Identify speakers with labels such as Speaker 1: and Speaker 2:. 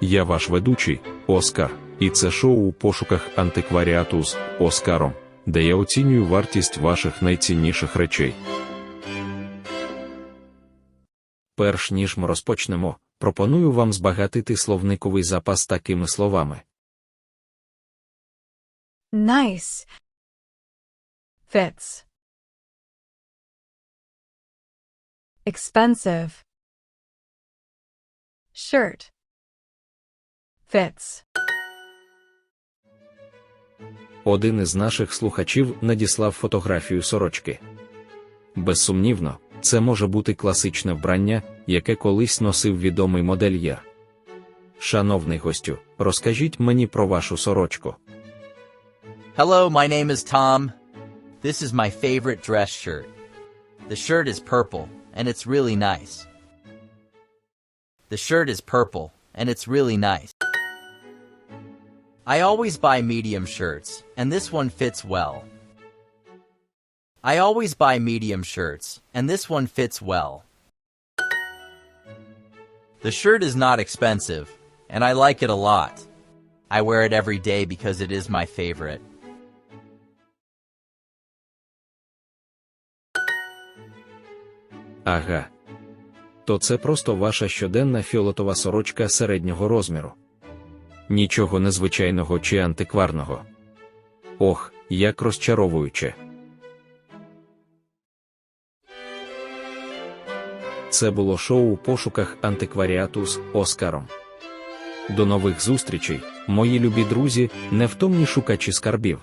Speaker 1: Я ваш ведучий Оскар, і це шоу у пошуках антикваріату з Оскаром, де я оцінюю вартість ваших найцінніших речей. Перш ніж ми розпочнемо, пропоную вам збагатити словниковий запас такими словами:
Speaker 2: Nice. Fits. Expensive. Shirt. Fits.
Speaker 1: один із наших слухачів надіслав фотографію сорочки. Безсумнівно, це може бути класичне вбрання, яке колись носив відомий модельєр. Шановний гостю, розкажіть мені про вашу сорочку.
Speaker 3: Hello, my name is Tom. This is my favorite dress shirt. The shirt is purple, and it's really nice. The shirt is purple, and it's really nice. I always buy medium shirts, and this one fits well. I always buy medium shirts, and this one fits well. The shirt is not expensive, and I like it a lot. I wear it every day because it is my favorite.
Speaker 1: Ага. То це просто ваша щоденна фіолетова сорочка середнього розміру. Нічого незвичайного чи антикварного. Ох, як розчаровуюче. Це було шоу у пошуках антикваріату з Оскаром. До нових зустрічей, мої любі друзі, невтомні шукачі скарбів.